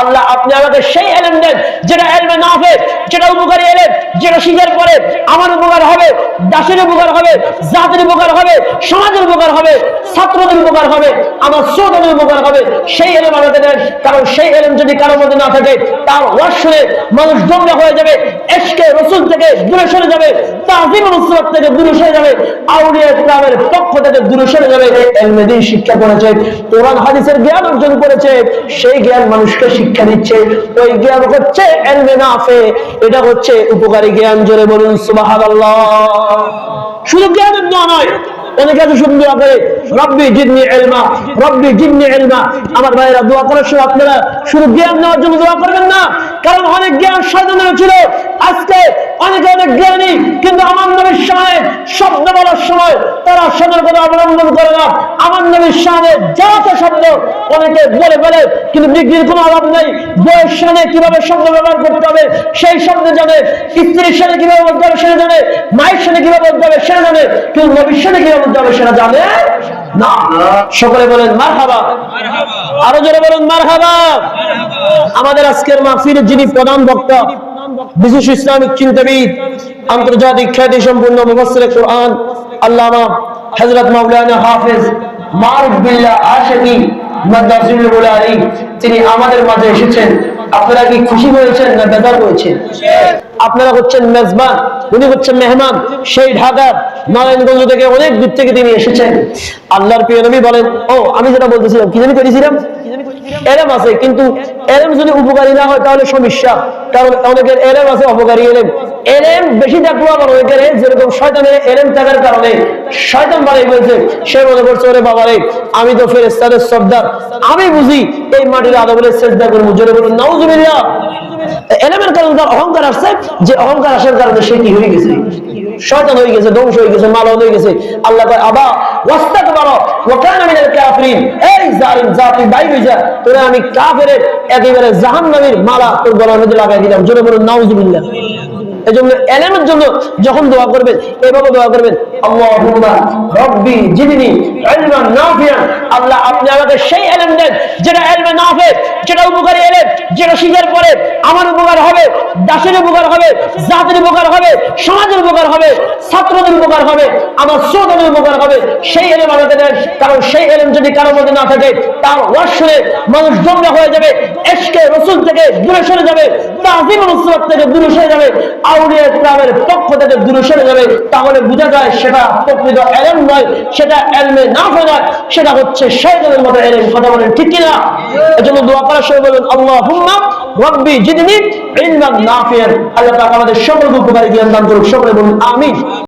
আল্লাহ আপনি আমাকে সেই এলেম দেন যেটা এলমে না হবে যেটা উপকারী এলেম, যেটা শিখার পরে আমার উপকার হবে, দাসের উপকার হবে, জাতির উপকার হবে, সমাজের উপকার হবে, ছাত্রদের উপকার হবে, আমার শ্রোতাদের উপকার হবে। সেই এলেম আমাকে দেন, কারণ সেই এলেম যদি কারোর মধ্যে না থাকে, তার ওয়াজ মানুষ দমরা হয়ে যাবে, এসকে রসুল থেকে দূরে সরে যাবে, তাজিম রসুল থেকে দূরে সরে যাবে, আউলিয়া ইসলামের পক্ষ থেকে দূরে সরে যাবে। এলমে দিন শিক্ষা করেছে, কোরআন, হাদিসের জ্ঞান অর্জন করেছে, সেই জ্ঞান মানুষকে শিক্ষা দিচ্ছে, ওই জ্ঞান হচ্ছে এটা হচ্ছে উপকারী জ্ঞান, জোরে বলুন শুধু জ্ঞানের নয়, অনেকে আমার ভাইরা দোয়া করার সময় আপনারা শুধু জ্ঞান নেওয়ার জন্য দোয়া করবেন না, কারণ অনেক জ্ঞান সাজানো ছিল আজকে অনেকে অনেক জ্ঞানী, কিন্তু আমার নবীর সামনে শব্দ বলার সময় তারা সতর্কতা অবলম্বন করে না। আমার নবীর সামনে যত শব্দ অনেকে বলে বলে কিন্তু ডিগ্রির কোনো অভাব নেই। বইয়ের সামনে কীভাবে শব্দ ব্যবহার করতে হবে, সেই শব্দ জানে। স্ত্রীর সাথে কীভাবে বলতে হবে, সেটা জানে। মায়ের সাথে কীভাবে বলতে হবে, সেটা জানে। কিন্তু নবীর সাথে কীভাবে বলতে হবে, সেটা জানে না। সকলে বলেন মার হাবা আরও জোরে বলেন মার হাবা আমাদের আজকের মাহফিলের যিনি প্রধান বক্তা বিশেষ ইসলামিক চিন্তাবিদ আন্তর্জাতিক খ্যাতি সম্পূর্ণ মুফাসসির কোরআন আল্লামা হযরত মাওলানা হাফেজ মারুফ বিল্লাহ আশিকি মাদ্রাসুল বুলারি তিনি আমাদের মাঝে এসেছেন। আপনারা কি খুশি হয়েছেন না বেজার হয়েছেন? আপনারা হচ্ছেন মেজবান। উনি হচ্ছেন মেহমান সেই ঢাকার নারায়ণগঞ্জ থেকে অনেক দূর থেকে তিনি এসেছেন। আল্লাহর প্রিয় নবী বলেন, ও, আমি যেটা বলতেছিলাম, কি জানি করেছিলাম? এলেম আছে, কিন্তু এলেম যদি উপকারী না হয় তাহলে সমস্যা, কারণ অনেকের এলেম আছে, অপকারী এলেম। এলেম বেশি থাকলেও আবার অনেকের, যেরকম শয়তানের এলেম থাকার কারণে। শয়তান বাড়াই বলছে, সে মনে করছে, ওরে বাবারে, আমি তো ফেরেস্তাদের সর্দার। আমি বুঝি এই মাটির আদবের চেষ্টা করব। জোরে বলুন নাও নাউজুবিল্লাহ। এলেমের কারণে তার অহংকার আসছে যে অহংকার আসার কারণে সে কি হয়ে গেছে? শয়তান হয়ে গেছে, ধ্বংস হয়ে গেছে মালন হয়ে গেছে। আল্লাহ কয়, আবা ওয়াস্তাক বারো ওয়াকানা মিনাল কাফিরিন। এই জালিম জাতি বাইর হয়ে যা। তোরে আমি কাফেরের একেবারে জাহান্নামীর মালা তোর গলার মধ্যে লাগাই দিলাম। জোরে বলুন, নাউজুবিল্লাহ। এজন্য এলেমের জন্য যখন দোয়া করবেন, এভাবে দোয়া করবেন রব্বি আল্লাহ, আপনি আমাকে সেই দেন যেটা যেটা উপকারী যেটা শিখার পরে আমার উপকার হবে, দাসের উপকার হবে, জাতির উপকার হবে, সমাজের উপকার হবে, ছাত্রদের উপকার হবে, আমার শ্রোতাদের উপকার হবে। সেই এলেম আমাকে দেন, কারণ সেই এলেম যদি কারোর মধ্যে না থাকে, তার ওয়াজ মানুষ জমরা হয়ে যাবে, এসকে রসুল থেকে দূরে সরে যাবে রসুল থেকে দূরে সরে যাবে। আউলিয়া ইসলামের পক্ষ থেকে দূরে সরে যাবে, তাহলে বোঝা যায় সেটা প্রকৃত এলেম নয়, সেটা এলমে না নয় সেটা হচ্ছে শয়তানের মতো এলেম। কথা বলেন ঠিক কিনা? এজন্য দোয়া করার সময় বলবেন আল্লাহ হুম্মা রব্বি জিদনি ইলমান নাফিয়ান। আল্লাহ পাক আমাদের সকলকে উপকারী জ্ঞান দান করুক, সকলে বলুন, আমিন।